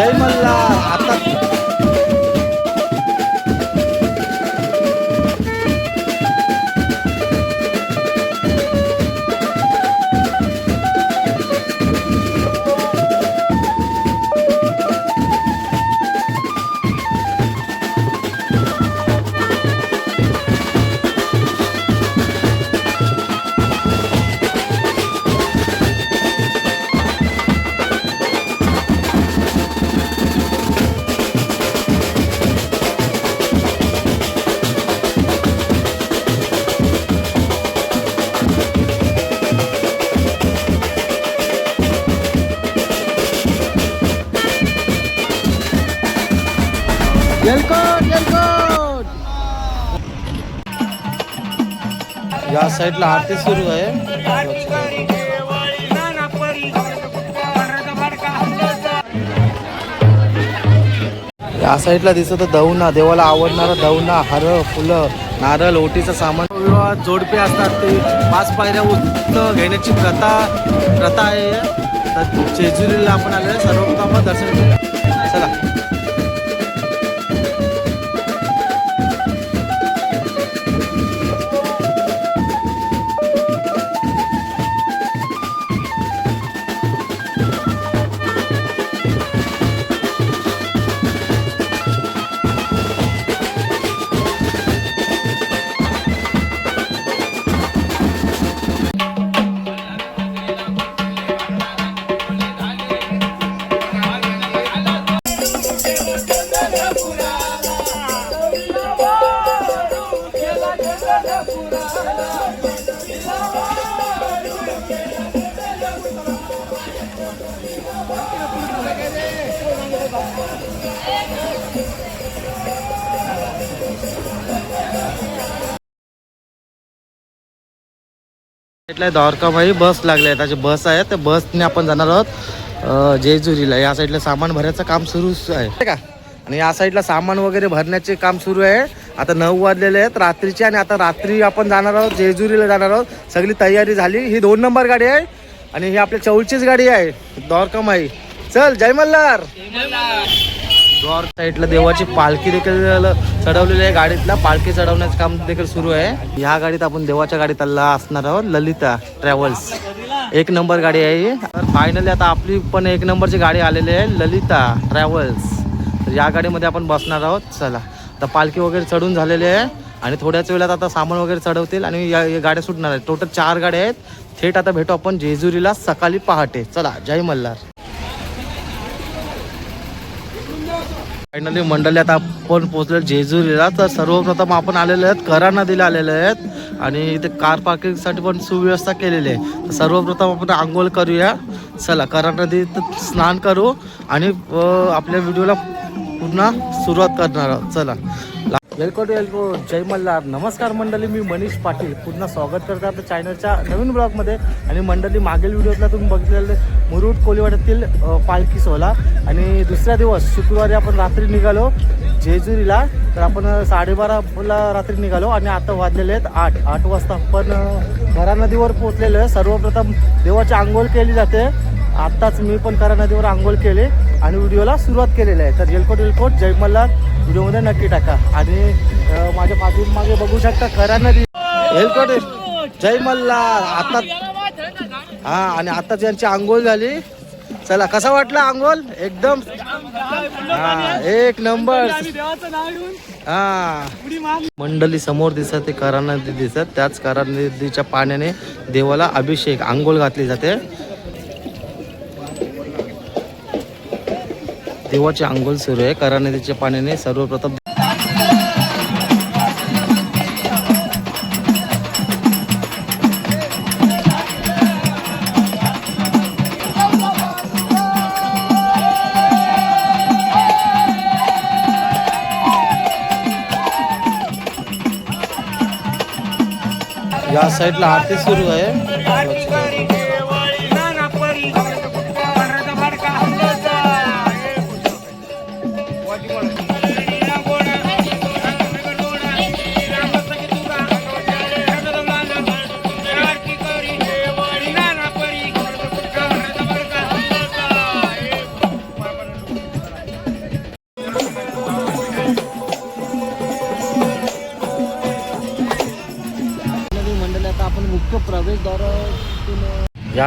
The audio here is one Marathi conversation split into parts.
जय मल्हार. आता साईडला आरती सुरू आहे. या साईडला दिसत दौना देवाला आवडणारा दौना हर फुलं नारळ ओटीचं सामान. विवाह जोडपे असतात ते. पाच पायऱ्या उत्त घेण्याची प्रथा प्रथा आहे. तर जेजुरीला आपण आलेलो सर्वप्रथम दर्शन चला. द्वारकाबाई बस लागले आहे त्याची बस आहे. त्या बसने आपण जाणार आहोत जेजुरीला. या साईडला सामान भरायचं काम सुरू आहे. का आणि या साईडला सामान वगैरे भरण्याचे काम सुरू आहे. आता नऊ वाजलेले आहेत रात्रीचे आणि आता रात्री आपण जाणार आहोत जेजुरीला जाणार आहोत. सगळी तयारी झाली. ही दोन नंबर गाडी आहे. आणि ही आपल्या चौलचीच गाडी आहे द्वारकामाई. चल जय मल्हार. द्वार साईडला देवाची पालखी देखील चढवलेली आहे गाडीतला. पालखी चढवण्याचं काम देखील सुरू आहे. ह्या गाडीत आपण देवाच्या गाडीत असणार आहोत ललिता ट्रॅव्हल्स. एक नंबर गाडी आहे तर फायनली आता आपली पण एक नंबरची गाडी आलेली आहे ललिता ट्रॅव्हल्स. तर या गाडीमध्ये आपण बसणार आहोत. चला. आता पालखी वगैरे चढून झालेली आहे आणि थोड्याच वेळात आता सामान वगैरे चढवतील आणि या गाड्या सुटणार आहेत. टोटल चार गाड्या आहेत. थेट आता भेटू आपण जेजुरीला सकाळी पहाटे. चला जय मल्हार. फायनली मंडळी आता आपण पोहोचलो जेजुरीला. तर सर्वप्रथम आपण आलेले आहेत करा नदीला आलेले आहेत. आणि इथे कार पार्किंगसाठी पण सुव्यवस्था केलेली आहे. तर सर्वप्रथम आपण आंघोळ करूया. चला करा नदीत स्नान करू. आणि आपल्या व्हिडिओला पुन्हा सुरुवात करणार आहोत. चला. Welcome to Jai Malhar. नमस्कार मंडळी मी मनीष पाटील. पुन्हा स्वागत करतो आपल्या चॅनलच्या नवीन ब्लॉगमध्ये आणि मंडळी मागील व्हिडिओतला तुम्ही बघितलेले मुरुड कोलीवाड्यातील पालखी सोहळा. आणि दुसरा दिवस शुक्रवारी आपण रात्री निघालो जेजुरीला. तर आपण साडेबाराला रात्री निघालो आणि आता वाजलेले आहेत आठ. आठ वाजता आपण घरा नदीवर पोहोचलेलो. आहे सर्वप्रथम देवाची आंघोळ केली जाते. आत्ताच मी पण करा नदीवर आंघोळ केली. आणि व्हिडिओला सुरुवात केलेली आहे. तर जेलकोट येलकोट जय मल्हार. व्हिडिओमध्ये नक्की टाका. आणि माझ्या माझ्या पाठीमागे बघू शकता करा नदी. येलकोट जय मल्हार. आता हा आणि आता यांची आंघोळ झाली. चला कसा वाटला आंघोळ? एकदम. हा एक नंबर. हा. मंडळी समोर दिसत ते करा नदी दिसत. त्याच करा नदीच्या पाण्याने देवाला अभिषेक. आंघोळ घातली जाते. देवाची आंघोळ सुरू आहे. करा नदीच्या पाण्याने सर्वप्रथम या साईडला आरती सुरू आहे.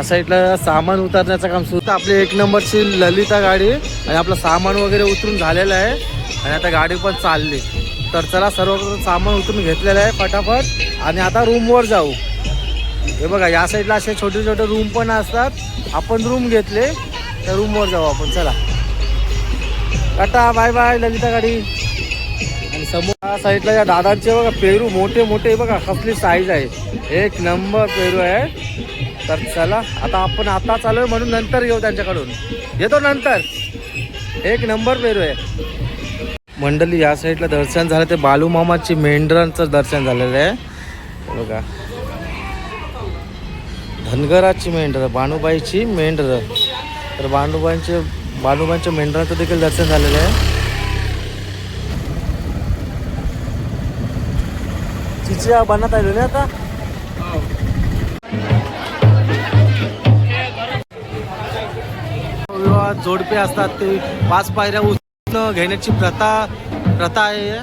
या साईडला सामान उतरण्याचं काम सुरू. आपली एक नंबरची ललिता गाडी आणि आपलं सामान वगैरे उतरून झालेलं आहे. आणि आता गाडी पण चालली. तर चला सर्व सामान उतरून घेतलेलं आहे फटाफट. आणि आता रूमवर जाऊ. हे बघा या साईडला असे छोटे छोटे रूम पण असतात. आपण रूम घेतले त्या रूमवर जाऊ आपण. चला. टाटा बाय बाय ललिता गाडी. आणि समोर या साईडला या दादांचे बघा पेरू मोठे मोठे बघा कसली साईज आहे. एक नंबर पेरू आहे. तर चला आता आपण आता चालू आहे म्हणून नंतर घेऊ त्यांच्याकडून. येतो नंतर. एक नंबर पेरू आहे मंडळी या साईडला दर्शन झालं ते बालूमामाची मेंढरांचं दर्शन झालेलं आहे. बघा. धनगराची मेंढर बाणूबाईची मेंढर. तर बाणूबाईंचे बाणूबाईंच्या मेंढरांचं देखील दर्शन झालेलं आहे. चिचिया बनत आलो ना आता? हो. जोडपे असतात ते पाच पायऱ्या उचलून घेण्याची प्रथा प्रथा आहे.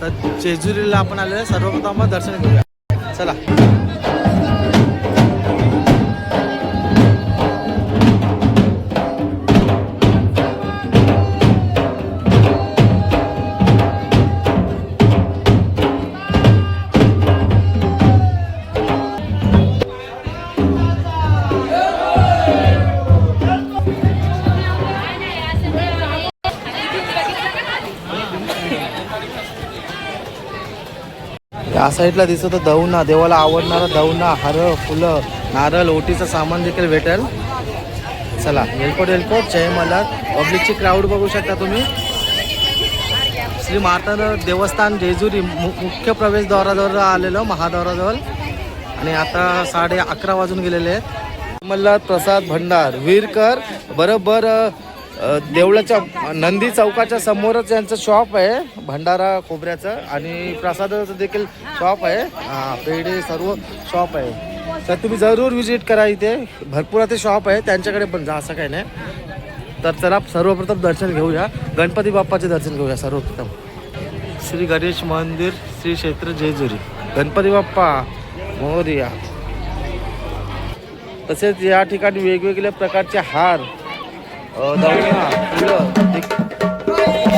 तर जेजुरीला आपण आलेलं सर्वप्रथम दर्शन घेऊया. चला. या साईडला दिसत दौना देवाला आवडणारा दौना हार फुलं नारळ ओटीचं सामान देखील भेटेल. चला हेलकोट हेलकोट जय मला पब्लिकची क्राऊड बघू शकता तुम्ही. श्री माता देवस्थान जेजुरी मु मुख्य प्रवेशद्वाराजवळ आलेलो महाद्वाराजवळ. आणि आता साडे अकरा वाजून गेलेले आहेत. मल्हार प्रसाद भंडार. वीरकर बरोबर देवळाच्या नंदी चौकाच्या समोरच यांचं शॉप आहे भंडारा खोबऱ्याचं आणि प्रसादाचं देखील शॉप आहे. हां पेढे सर्व शॉप आहे. तर तुम्ही जरूर व्हिजिट करा इथे. भरपूर ते शॉप आहे त्यांच्याकडे पण जा असं काही नाही. तर चला सर्वप्रथम दर्शन घेऊया. गणपती बाप्पाचे दर्शन घेऊया सर्वप्रथम. श्री गणेश मंदिर श्री क्षेत्र जेजुरी. गणपती बाप्पा मोरिया. तसेच या ठिकाणी वेगवेगळ्या प्रकारचे हार अ, फुलं ते-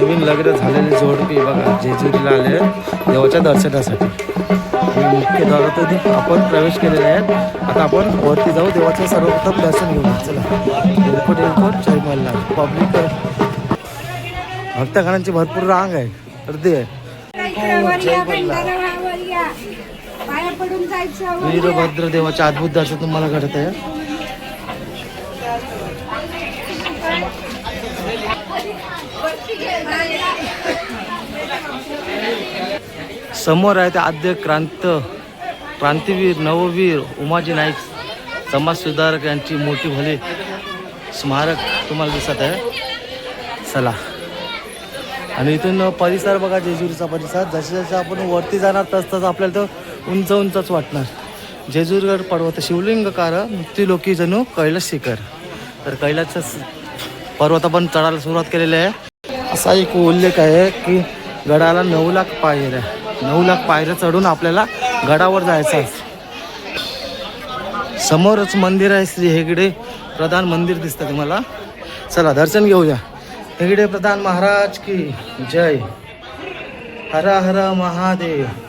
नवीन लग्न झालेले जोडपी बघा जेजुरीला आले देवाच्या दर्शनासाठी. मुख्य द्वारातून आपण प्रवेश केलेले आहेत. आता आपण वरती जाऊ देवाचं सर्वप्रथम दर्शन घेऊ चला. एअरपोर्ट एअरपोर्ट जय पब्लिक भक्तगणांची भरपूर रांग आहे. गर्दी आहे. वीरभद्र देवाचे अद्भुत दर्शन तुम्हाला घडत आहे. समोर आहे ते आद्य क्रांत क्रांतीवीर नववीर उमाजी नाईक समाज सुधारक यांची मोठी भले स्मारक तुम्हाला दिसत आहे. चला. आणि इथून परिसर बघा जेजुरीचा परिसर. जसे जसे आपण वरती जाणार तस तसं आपल्याला तर उंच उंचच वाटणार. जेजुरीगड पर्वत शिवलिंगकार लोकी जणू कैलास शिखर तर कैलासच्या पर्वत आपण चढायला सुरुवात केलेली आहे. असा एक उल्लेख आहे की गडाला नऊ लाख पायऱ्या नऊ लाख पायऱ्या चढून आपल्याला गडावर जायचं आहे. समोरच मंदिर आहे श्री हेगडे प्रधान मंदिर दिसतं तुम्हाला. चला दर्शन घेऊया. हेगडे प्रधान महाराज की जय. हरा हर महादेव.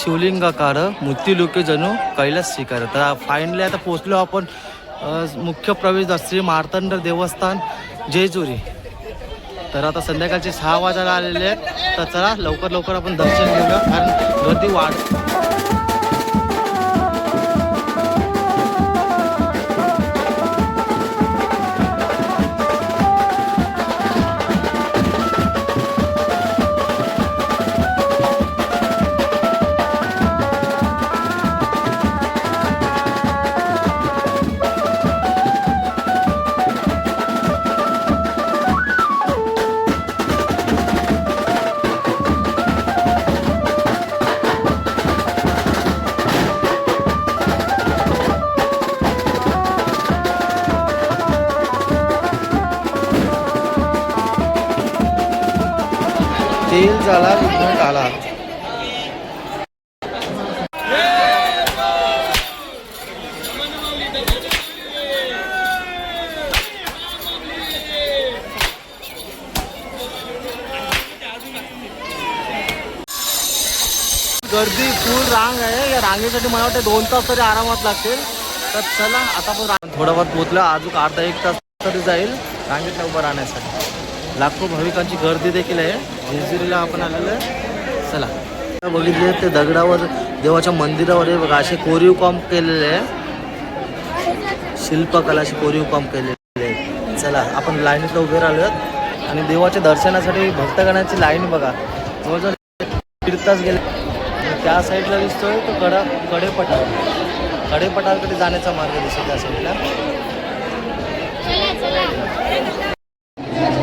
शिवलिंगाकार मृत्यूलोके जणू कैलास शिकार तर फायनली आता पोचलो आपण मुख्य प्रवेशद्वार श्री मार्तंड देवस्थान जेजुरी. तर आता संध्याकाळचे सहा वाजायला आलेले आहेत. तर चला लवकर लवकर आपण दर्शन घेऊया कारण गर्दी वाढ तेल झाला इथून आला गर्दी फुल रांग आहे. या रांगेसाठी मला वाटतं दोन तास तरी आरामात लागतील. तर चला आता आपण रांग थोडाफार पोचलं अजून अर्धा एक तास तरी जाईल. रांगेत उभं राहण्यासाठी. लाखो भाविकांची गर्दी देखील आहे. जेजुरीला आपण आलेलो आहे. चला. बघितले ते दगडावर देवाच्या मंदिरावर हे बघा असे कोरीव काम केलेले आहे. शिल्पकलाशी कोरीव काम केलेले आहे. चला आपण लाईनीतलं उभे राहिलो आणि देवाच्या दर्शनासाठी भक्तगणाची लाईन बघा. जवळजवळ दीड तास गेले त्या साईडला दिसतोय तो कडा कडेपठार. कडेपठारकडे जाण्याचा मार्ग दिसतो त्या साईडला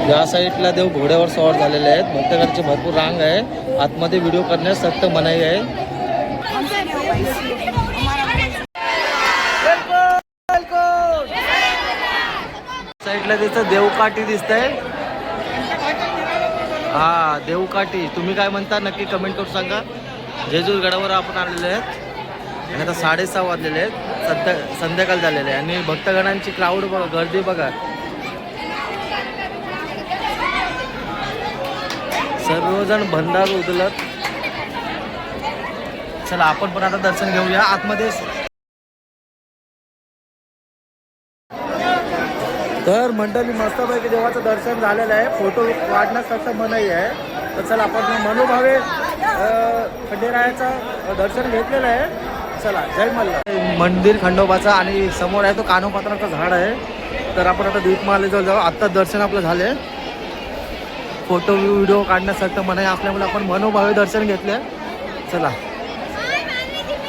या साईडला देव घोड्यावर सवार झालेले आहेत. भक्तगणाची भरपूर रांग आहे. आतमध्ये व्हिडिओ करण्यास सक्त मनाई आहे. साईडला तिथं देवकाठी दिसतंय. हा देवकाठी. तुम्ही काय म्हणता? नक्की कमेंट करून सांगा. जेजूर गडावर आपण आलेले आहेत. आणि आता साडेसहा वाजलेले आहेत. संध्या संध्याकाळ झालेले आहे. आणि भक्तगणांची क्राऊड बघा गर्दी बघा. सर्वजण भंडार उदलत. चला आपण पण आता दर्शन घेऊया. आतमध्ये तर मंडळी मस्तपैकी देवाचं दर्शन झालेलं आहे. फोटो काढण्यास फक्त मनाई आहे. तर चला आपण मनोभावे खंडेरायाचं दर्शन घेतलेलं आहे. चला जय मल्ला मंदिर खंडोबाचा आणि समोर आहे तो कानोपात्राचं झाड आहे. तर आपण आता दीपमालेजवळ जाऊ. आत्ता दर्शन आपलं झाले फोटो व्हिडिओ काढण्यासाठी फक्त मनाई असल्यामुळे आपण मनोभावे दर्शन घेतले. चला.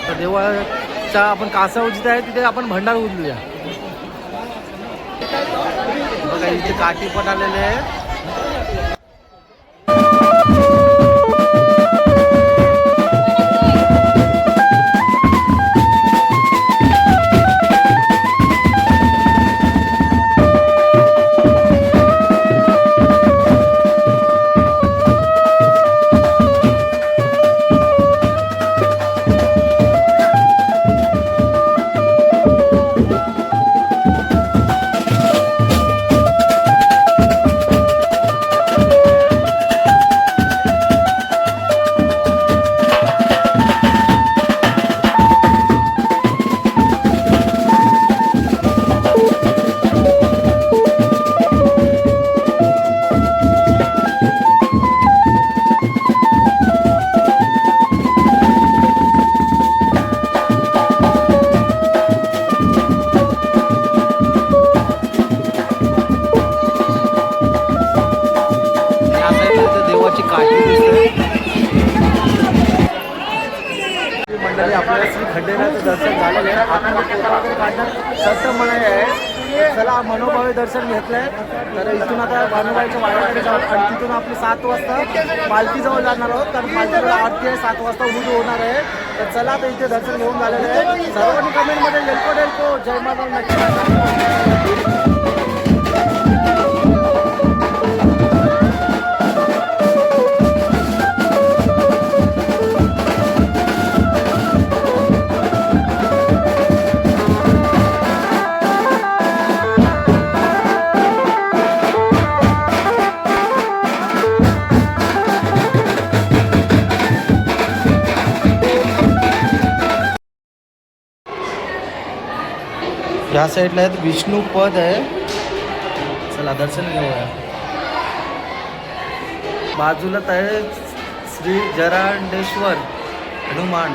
तर देवाच्या आपण कासाव जिथे आहे तिथे आपण भंडार उचलूया. बघा इथे काठी पण आलेले आहे. पालखीजवळ जाणार आहोत. कारण पालखीला आठ ते सात वाजता उभी होणार आहे. तर चला तर इथे दर्शन घेऊन झालेलं आहे. सर्वांनी कमेंटमध्ये डेल्को डेल्को जय माता नक्की ह्या साईडला आहेत. विष्णू पद आहे. चला दर्शन घेऊया. बाजूलाच आहे श्री जरांडेश्वर हनुमान.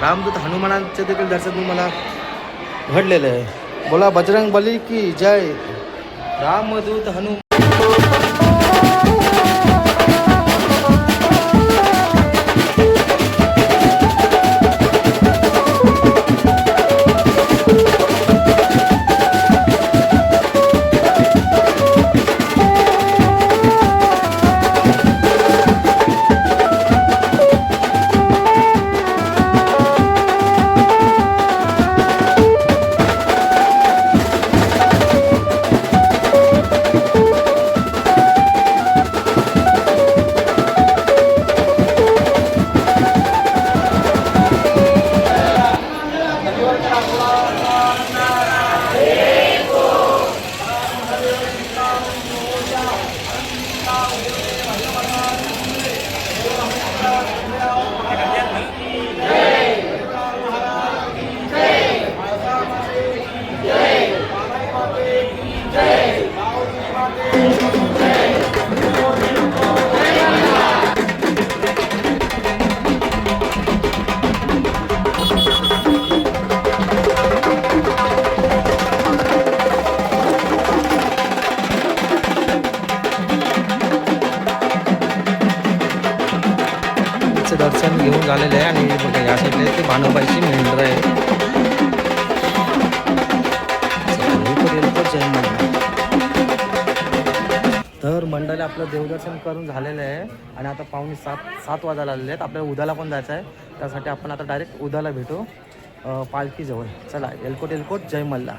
रामदूत हनुमानांचे देखील दर्शन तुम्हाला घडलेलं आहे. बोला बजरंग बली की जय. रामदूत हनुमान आपलं देवदर्शन करून झालेलं आहे. आणि आता पाहुणे सात सात वाजायला आलेले आहेत. आपल्याला उद्याला पण जायचं आहे. त्यासाठी आपण आता डायरेक्ट उद्याला भेटू. अं, पालखीजवळ चला एलकोट एलकोट जय मल्ला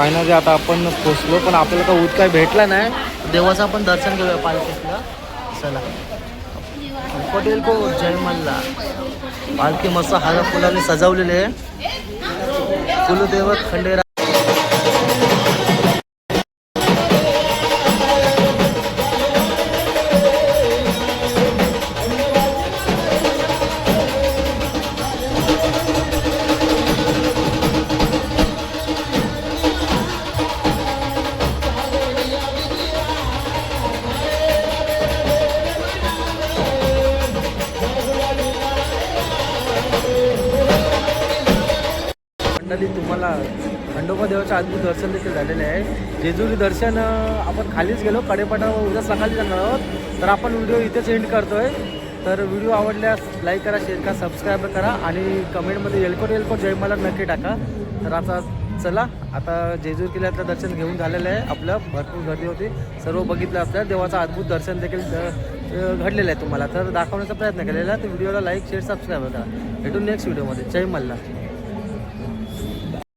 फायनली आता आपण पोचलो पण आपल्याला का ऊत काय भेटला नाही. देवाचं आपण दर्शन घेऊया पालखीतलं. चला. पटेल को जय मल्ला. पालखी मस्त हार फुलाने सजवलेले आहे. कुलदेवत खंडेरा खंडोबा देवाचं अद्भुत दर्शन देखील झालेले आहे. जेजुरी दर्शन आपण खालीच गेलो कडेपटावर उद्या सकाळी जाणार आहोत. तर आपण व्हिडिओ इथेच एंड करतोय. तर व्हिडिओ आवडल्यास लाईक करा शेअर करा सबस्क्राईब करा आणि कमेंटमध्ये एलकोट एलकोट जय मला नक्की टाका. तर आता चला आता जेजूर किल्ल्यातलं दर्शन घेऊन झालेलं आहे आपलं. भरपूर गर्दी होती. सर्व बघितलं असतं देवाचं अद्भुत दर्शन देखील घडलेलं आहे तुम्हाला. तर दाखवण्याचा प्रयत्न केलेला आहे. तर व्हिडिओला लाईक शेअर सबस्क्राईब करा. भेटून नेक्स्ट व्हिडिओमध्ये. जय मल्ला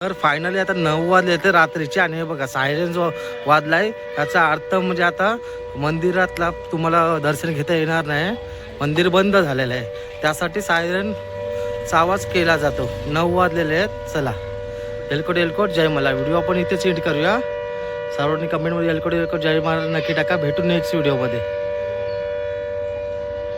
तर फायनली आता नऊ वाजले ते रात्रीचे आणि हे बघा सायरन जो वाजलाय. त्याचा अर्थ म्हणजे आता मंदिरातला तुम्हाला दर्शन घेता येणार नाही. मंदिर बंद झालेलं आहे. त्यासाठी सायरनचा आवाज केला जातो. नऊ वाजलेले आहेत. चला. एलकोट एलकोट जय मला. व्हिडिओ आपण इथेच एंड करूया. सर्वांनी कमेंटमध्ये एलकोट एलकोट जय मला नक्की टाका. भेटू नेक्स्ट व्हिडिओमध्ये